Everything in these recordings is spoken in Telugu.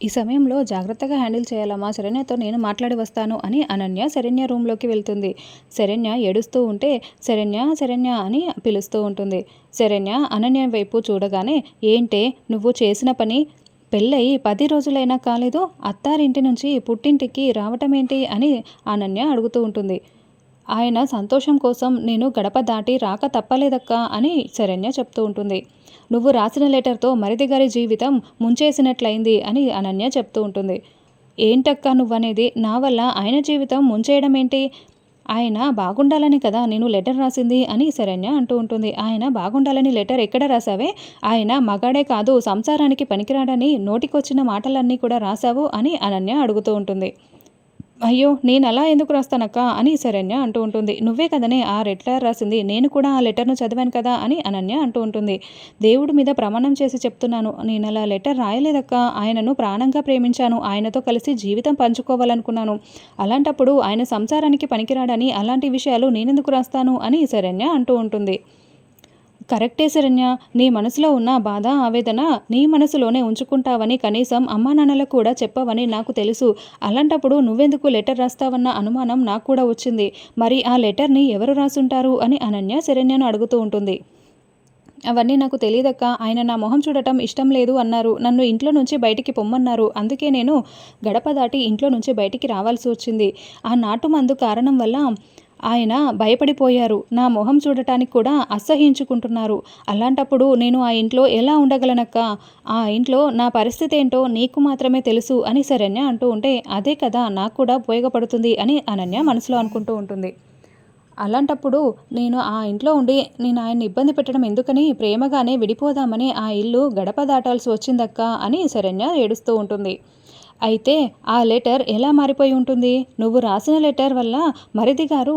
ఈ సమయంలో జాగ్రత్తగా హ్యాండిల్ చేయాలమ్మా శరణ్యతో నేను మాట్లాడి వస్తాను అని అనన్య శరణ్య రూమ్లోకి వెళ్తుంది. శరణ్య ఏడుస్తూ ఉంటే శరణ్య శరణ్య అని పిలుస్తూ ఉంటుంది. శరణ్య అనన్య వైపు చూడగానే ఏంటే నువ్వు చేసిన పని పెళ్ళయి పది రోజులైనా కాలేదు అత్తారింటి నుంచి పుట్టింటికి రావటం ఏంటి అని అనన్య అడుగుతూ ఉంటుంది. ఆయన సంతోషం కోసం నేను గడప దాటి రాక తప్పలేదక్క అని శరణ్య చెప్తూ ఉంటుంది. నువ్వు రాసిన లెటర్తో మరిది గారి జీవితం ముంచేసినట్లయింది అని అనన్య చెప్తూ ఉంటుంది. ఏంటక్కా నువ్వనేది? నా వల్ల ఆయన జీవితం ముంచేయడం ఏంటి ఆయన బాగుండాలని కదా నేను లెటర్ రాసింది అని శరణ్య అంటూ ఉంటుంది. ఆయన బాగుండాలని లెటర్ ఎక్కడ రాసావే? ఆయన మగాడే కాదు సంసారానికి పనికిరాడని నోటికొచ్చిన మాటలన్నీ కూడా రాసావు అని అనన్య అడుగుతూ ఉంటుంది. అయ్యో నేను అలా ఎందుకు రాస్తానక్క? అని శరణ్య అంటూ ఉంటుంది. నువ్వే కదనే ఆ లెటర్ రాసింది. నేను కూడా ఆ లెటర్ను చదివాను కదా అని అనన్య అంటూ ఉంటుంది. దేవుడి మీద ప్రమాణం చేసి చెప్తున్నాను. నేను అలా లెటర్ రాయలేదక్క. ఆయనను ప్రాణంగా ప్రేమించాను. ఆయనతో కలిసి జీవితం పంచుకోవాలనుకున్నాను. అలాంటప్పుడు ఆయన సంసారానికి పనికిరాడని అలాంటి విషయాలు నేనెందుకు రాస్తాను? అని శరణ్య అంటూ ఉంటుంది. కరెక్టే శరణ్య. నీ మనసులో ఉన్న బాధ ఆవేదన నీ మనసులోనే ఉంచుకుంటావని కనీసం అమ్మా నాన్నలకు కూడా చెప్పవని నాకు తెలుసు. అలాంటప్పుడు నువ్వెందుకు లెటర్ రాస్తావన్న అనుమానం నాకు కూడా వచ్చింది. మరి ఆ లెటర్ని ఎవరు రాసుంటారు అని అనన్య శరణ్యను అడుగుతూ ఉంటుంది. అవన్నీ నాకు తెలియదక్క ఆయన నా మొహం చూడటం ఇష్టం లేదు అన్నారు. నన్ను ఇంట్లో నుంచి బయటికి పొమ్మన్నారు. అందుకే నేను గడప దాటి ఇంట్లో నుంచి బయటికి రావాల్సి వచ్చింది. ఆ నాటు మందు కారణం వల్ల ఆయన భయపడిపోయారు. నా మొహం చూడటానికి కూడా అసహించుకుంటున్నారు అలాంటప్పుడు నేను ఆ ఇంట్లో ఎలా ఉండగలనక్క? ఆ ఇంట్లో నా పరిస్థితి ఏంటో నీకు మాత్రమే తెలుసు అని శరణ్య అంటూ ఉంటే అదే కదా నాకు కూడా ఉపయోగపడుతుంది అని అనన్య మనసులో అనుకుంటూ ఉంటుంది. అలాంటప్పుడు నేను ఆ ఇంట్లో ఉండి నేను ఆయన్ని ఇబ్బంది పెట్టడం ఎందుకని ప్రేమగానే విడిపోదామని ఆ ఇల్లు గడప దాటాల్సి వచ్చిందక్క అని శరణ్య ఏడుస్తూ ఉంటుంది. అయితే ఆ లెటర్ ఎలా మారిపోయి ఉంటుంది? నువ్వు రాసిన లెటర్ వల్ల మరిది గారు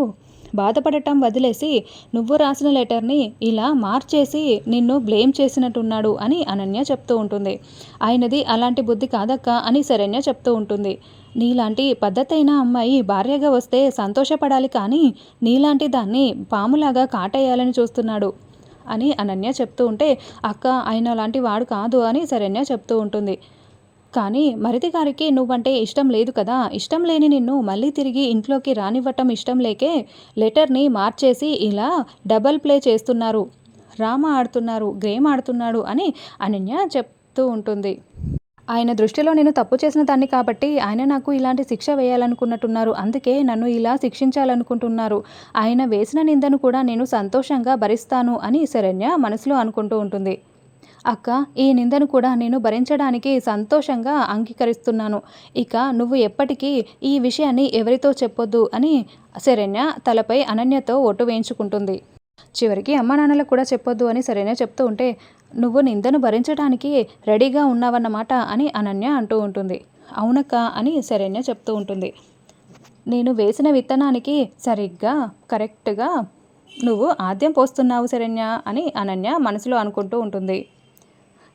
బాధపడటం వదిలేసి నువ్వు రాసిన లెటర్ని ఇలా మార్చేసి నిన్ను బ్లేమ్ చేసినట్టున్నాడు అని అనన్య చెప్తూ ఉంటుంది. ఆయనది అలాంటి బుద్ధి కాదక్క అని శరణ్య చెప్తూ ఉంటుంది. నీలాంటి పద్ధతైన అమ్మాయి భార్యగా వస్తే సంతోషపడాలి కానీ నీలాంటి దాన్ని పాములాగా కాటేయాలని చూస్తున్నాడు అని అనన్య చెప్తూ ఉంటే అక్క ఆయన లాంటి వాడు కాదు అని శరణ్య చెప్తూ ఉంటుంది. కానీ మరిది గారికి నువ్వంటే ఇష్టం లేదు కదా. ఇష్టం లేని నిన్ను మళ్ళీ తిరిగి ఇంట్లోకి రానివ్వటం ఇష్టం లేకే లెటర్ని మార్చేసి ఇలా డబల్ ప్లే చేస్తున్నారు. రామ ఆడుతున్నారు గేమ్ ఆడుతున్నాడు అని అనన్య చెప్తూ ఉంటుంది. ఆయన దృష్టిలో నేను తప్పు చేసిన దాన్ని కాబట్టి ఆయన నాకు ఇలాంటి శిక్ష వేయాలనుకున్నట్టున్నారు. అందుకే నన్ను ఇలా శిక్షించాలనుకుంటున్నారు. ఆయన వేసిన నిందను కూడా నేను సంతోషంగా భరిస్తాను అని శరణ్య మనసులో అనుకుంటూ ఉంటుంది. అక్క ఈ నిందను కూడా నేను భరించడానికి సంతోషంగా అంగీకరిస్తున్నాను. ఇక నువ్వు ఎప్పటికీ ఈ విషయాన్ని ఎవరితో చెప్పొద్దు అని శరణ్య తలపై అనన్యతో ఒట్టు వేయించుకుంటుంది. చివరికి అమ్మా నాన్నలకు కూడా చెప్పొద్దు అని శరణ్య చెప్తూ ఉంటే నువ్వు నిందను భరించడానికి రెడీగా ఉన్నావన్నమాట అని అనన్య అంటూ ఉంటుంది. అవునక్క అని శరణ్య చెప్తూ ఉంటుంది. నేను వేసిన విత్తనానికి సరిగ్గా కరెక్ట్గా నువ్వు ఆద్యం పోస్తున్నావు శరణ్య అని అనన్య మనసులో అనుకుంటూ ఉంటుంది.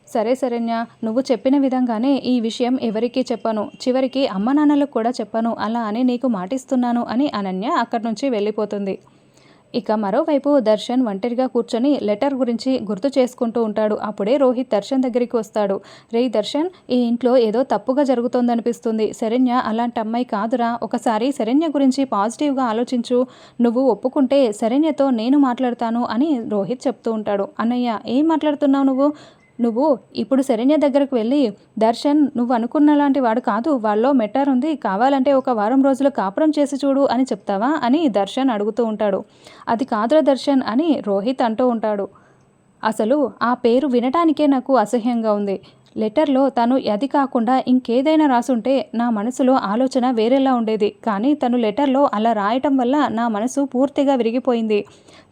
సరే శరణ్య నువ్వు చెప్పిన విధంగానే ఈ విషయం ఎవరికీ చెప్పను. చివరికి అమ్మ నాన్నలకు కూడా చెప్పను. అలా అని నీకు మాటిస్తున్నాను అని అనన్య అక్కడి నుంచి వెళ్ళిపోతుంది. ఇక మరోవైపు దర్శన్ ఒంటరిగా కూర్చొని లెటర్ గురించి గుర్తు చేసుకుంటూ ఉంటాడు. అప్పుడే రోహిత్ దర్శన్ దగ్గరికి వస్తాడు. రే దర్శన్ ఈ ఇంట్లో ఏదో తప్పుగా జరుగుతోందనిపిస్తుంది. శరణ్య అలాంటి అమ్మాయి కాదురా. ఒకసారి శరణ్య గురించి పాజిటివ్గా ఆలోచించు. నువ్వు ఒప్పుకుంటే శరణ్యతో నేను మాట్లాడతాను అని రోహిత్ చెప్తూ ఉంటాడు. అన్నయ్య ఏం మాట్లాడుతున్నావు నువ్వు? నువ్వు ఇప్పుడు శరణ్య దగ్గరకు వెళ్ళి దర్శన్ నువ్వు అనుకున్న లాంటి వాడు కాదు. వాళ్ళలో మెటర్ ఉంది. కావాలంటే ఒక వారం రోజులు కాపురం చేసి చూడు అని చెప్తావా? అని దర్శన్ అడుగుతూ ఉంటాడు. అది కాదురా దర్శన్ అని రోహిత్ అంటూ ఉంటాడు. అసలు ఆ పేరు వినటానికే నాకు అసహ్యంగా ఉంది. లెటర్లో తను అది కాకుండా ఇంకేదైనా రాసుంటే నా మనసులో ఆలోచన వేరేలా ఉండేది. కానీ తను లెటర్లో అలా రాయటం వల్ల నా మనసు పూర్తిగా విరిగిపోయింది.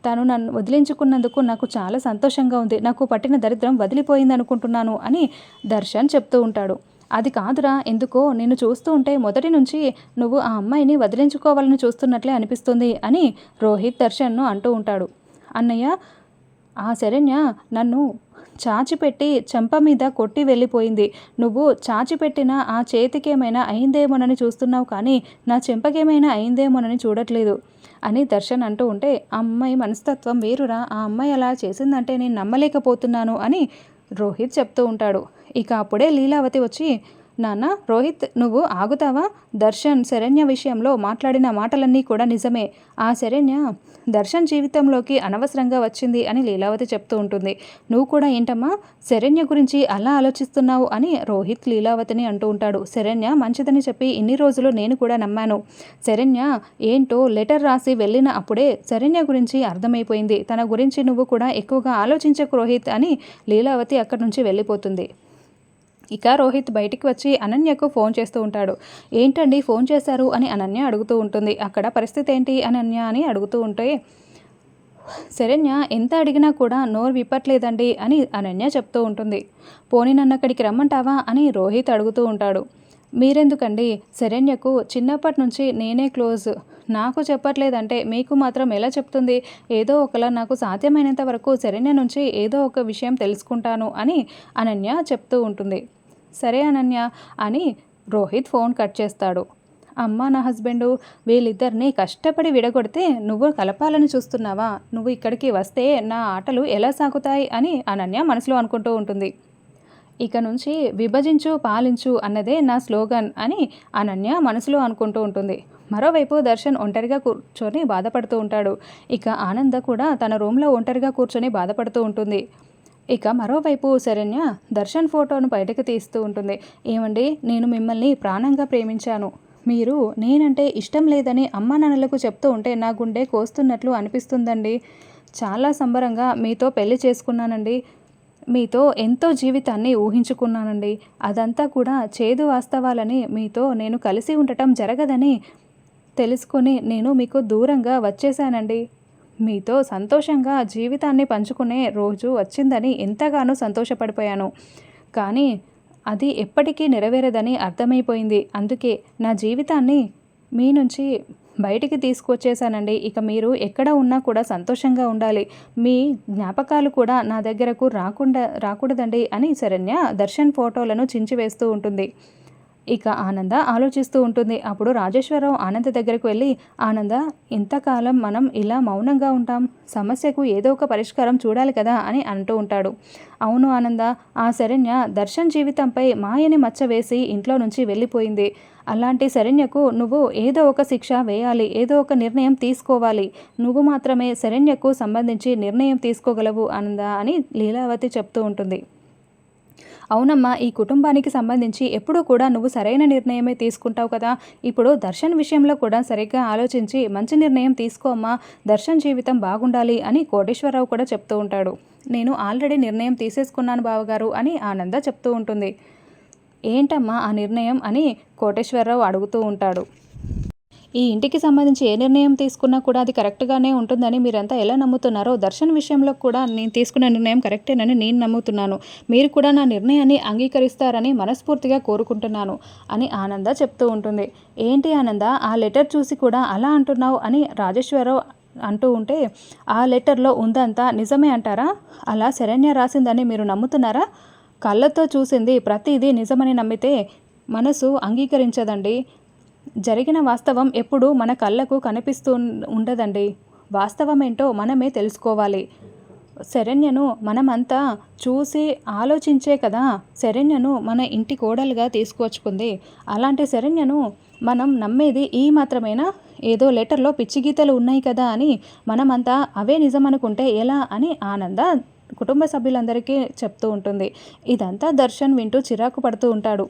తను నన్ను వదిలించుకున్నందుకు నాకు చాలా సంతోషంగా ఉంది. నాకు పట్టిన దరిద్రం వదిలిపోయింది అనుకుంటున్నాను అని దర్శన్ చెప్తూ ఉంటాడు. అది కాదురా ఎందుకో నేను చూస్తూ ఉంటే మొదటి నుంచి నువ్వు ఆ అమ్మాయిని వదిలించుకోవాలని చూస్తున్నట్లే అనిపిస్తుంది అని రోహిత్ దర్శన్ను అంటూ ఉంటాడు. అన్నయ్య ఆ శరణ్య నన్ను చాచిపెట్టి చెంప మీద కొట్టి వెళ్ళిపోయింది. నువ్వు చాచిపెట్టిన ఆ చేతికేమైనా అయిందేమోనని చూస్తున్నావు కానీ నా చెంపకేమైనా అయిందేమోనని చూడట్లేదు అని దర్శన్ అంటూ ఉంటే ఆ అమ్మాయి మనస్తత్వం వేరురా ఆ అమ్మాయి అలా చేసిందంటే నేను నమ్మలేకపోతున్నాను అని రోహిత్ చెప్తూ ఉంటాడు. ఇక అప్పుడే లీలావతి వచ్చి నాన్న రోహిత్ నువ్వు ఆగుతావా? దర్శన్ శరణ్య విషయంలో మాట్లాడిన మాటలన్నీ కూడా నిజమే. ఆ శరణ్య దర్శన్ జీవితంలోకి అనవసరంగా వచ్చింది అని లీలావతి చెప్తూ ఉంటుంది. నువ్వు కూడా ఏంటమ్మా? శరణ్య గురించి అలా ఆలోచిస్తున్నావు అని రోహిత్ లీలావతిని అంటూ ఉంటాడు. శరణ్య మంచిదని చెప్పి ఇన్ని రోజులు నేను కూడా నమ్మాను. శరణ్య ఏంటో లెటర్ రాసి వెళ్ళిన అప్పుడే శరణ్య గురించి అర్థమైపోయింది. తన గురించి నువ్వు కూడా ఎక్కువగా ఆలోచించకు రోహిత్ అని లీలావతి అక్కడి నుంచి వెళ్ళిపోతుంది. ఇక రోహిత్ బయటికి వచ్చి అనన్యకు ఫోన్ చేస్తూ ఉంటాడు. ఏంటండి ఫోన్ చేశారు? అని అనన్య అడుగుతూ ఉంటుంది. అక్కడ పరిస్థితి ఏంటి? అనన్య అని అడుగుతూ ఉంటే శరణ్య ఎంత అడిగినా కూడా నోరు విప్పట్లేదండి అని అనన్య చెప్తూ ఉంటుంది. పోనీ నన్ను అక్కడికి రమ్మంటావా? అని రోహిత్ అడుగుతూ ఉంటాడు. మీరెందుకండి? శరణ్యకు చిన్నప్పటి నుంచి నేనే క్లోజ్. నాకు చెప్పట్లేదంటే మీకు మాత్రం ఎలా చెప్తుంది? ఏదో ఒకలా నాకు సాధ్యమైనంత వరకు శరణ్య నుంచి ఏదో ఒక విషయం తెలుసుకుంటాను అని అనన్య చెప్తూ ఉంటుంది. సరే అనన్య అని రోహిత్ ఫోన్ కట్ చేస్తాడు. అమ్మ నా హస్బెండు వీళ్ళిద్దరిని కష్టపడి విడగొడితే నువ్వు కలపాలని చూస్తున్నావా? నువ్వు ఇక్కడికి వస్తే నా ఆటలు ఎలా సాగుతాయి అని అనన్య మనసులో అనుకుంటూ ఉంటుంది. ఇక నుంచి విభజించు పాలించు అన్నదే నా స్లోగన్ అని అనన్య మనసులో అనుకుంటూ ఉంటుంది. మరోవైపు దర్శన్ ఒంటరిగా కూర్చొని బాధపడుతూ ఉంటాడు. ఇక ఆనంద కూడా తన రూమ్లో ఒంటరిగా కూర్చొని బాధపడుతూ ఉంటుంది. ఇక మరోవైపు శరణ్య దర్శన్ ఫోటోను బయటకు తీస్తూ ఉంటుంది. ఏమండి నేను మిమ్మల్ని ప్రాణంగా ప్రేమించాను. మీరు నేనంటే ఇష్టం లేదని అమ్మా నాన్నలకు చెప్తూ ఉంటే నా గుండె కోస్తున్నట్లు అనిపిస్తుందండి. చాలా సంబరంగా మీతో పెళ్ళి చేసుకున్నానండి. మీతో ఎంతో జీవితాన్ని ఊహించుకున్నానండి. అదంతా కూడా చేదు వాస్తవాలని మీతో నేను కలిసి ఉండటం జరగదని తెలుసుకొని నేను మీకు దూరంగా వచ్చేశానండి. మీతో సంతోషంగా జీవితాన్ని పంచుకునే రోజు వచ్చిందని ఎంతగానో సంతోషపడిపోయాను. కానీ అది ఎప్పటికీ నెరవేరదని అర్థమైపోయింది. అందుకే నా జీవితాన్ని మీ నుంచి బయటికి తీసుకొచ్చేసానండి ఇక మీరు ఎక్కడ ఉన్నా కూడా సంతోషంగా ఉండాలి. మీ జ్ఞాపకాలు కూడా నా దగ్గరకు రాకుండా రాకూడదండి అని శరణ్య దర్శన్ ఫోటోలను చించివేస్తూ ఉంటుంది. ఇక ఆనంద ఆలోచిస్తూ ఉంటుంది. అప్పుడు రాజేశ్వరరావు ఆనంద దగ్గరకు వెళ్ళి ఆనంద ఇంతకాలం మనం ఇలా మౌనంగా ఉంటాం. సమస్యకు ఏదో ఒక పరిష్కారం చూడాలి కదా అని అంటూ ఉంటాడు. అవును ఆనంద ఆ శరణ్య దర్శన్ జీవితంపై మాయని మచ్చ వేసి ఇంట్లో నుంచి వెళ్ళిపోయింది. అలాంటి శరణ్యకు నువ్వు ఏదో ఒక శిక్ష వేయాలి ఏదో ఒక నిర్ణయం తీసుకోవాలి. నువ్వు మాత్రమే శరణ్యకు సంబంధించి నిర్ణయం తీసుకోగలవు ఆనంద అని లీలావతి చెప్తూ ఉంటుంది. అవునమ్మా ఈ కుటుంబానికి సంబంధించి ఎప్పుడూ కూడా నువ్వు సరైన నిర్ణయమే తీసుకుంటావు కదా. ఇప్పుడు దర్శన్ విషయంలో కూడా సరిగ్గా ఆలోచించి మంచి నిర్ణయం తీసుకోమ్మా దర్శన్ జీవితం బాగుండాలి అని కోటేశ్వరరావు కూడా చెప్తూ ఉంటాడు. నేను ఆల్రెడీ నిర్ణయం తీసేసుకున్నాను బావగారు అని ఆనంద చెప్తూ ఉంటుంది. ఏంటమ్మా ఆ నిర్ణయం అని కోటేశ్వరరావు అడుగుతూ ఉంటాడు. ఈ ఇంటికి సంబంధించి ఏ నిర్ణయం తీసుకున్నా కూడా అది కరెక్ట్గానే ఉంటుందని మీరంతా ఎలా నమ్ముతున్నారో దర్శన్ విషయంలో కూడా నేను తీసుకున్న నిర్ణయం కరెక్టేనని నేను నమ్ముతున్నాను. మీరు కూడా నా నిర్ణయాన్ని అంగీకరిస్తారని మనస్ఫూర్తిగా కోరుకుంటున్నాను అని ఆనంద చెప్తూ ఉంటుంది. ఏంటి ఆనంద ఆ లెటర్ చూసి కూడా అలా అంటున్నావు అని రాజేశ్వరరావు అంటూ ఉంటే ఆ లెటర్లో ఉందంతా నిజమే అంటారా? అలా శరణ్య రాసిందని మీరు నమ్ముతున్నారా? కళ్ళతో చూసింది ప్రతిదీ నిజమని నమ్మితే మనసు అంగీకరించదండి. జరిగిన వాస్తవం ఎప్పుడు మన కళ్ళకు కనిపిస్తూ ఉండదండి. వాస్తవం ఏంటో మనమే తెలుసుకోవాలి. శరణ్యను మనమంతా చూసి ఆలోచించే కదా శరణ్యను మన ఇంటి కోడలుగా తీసుకొచ్చుకుంది. అలాంటి శరణ్యను మనం నమ్మేది ఈ మాత్రమేనా? ఏదో లెటర్లో పిచ్చి గీతలు ఉన్నాయి కదా అని మనమంతా అవే నిజం అనుకుంటే ఎలా అని ఆనంద కుటుంబ సభ్యులందరికీ చెప్తూ ఉంటుంది. ఇదంతా దర్శన్ వింటూ చిరాకు పడుతూ ఉంటాడు.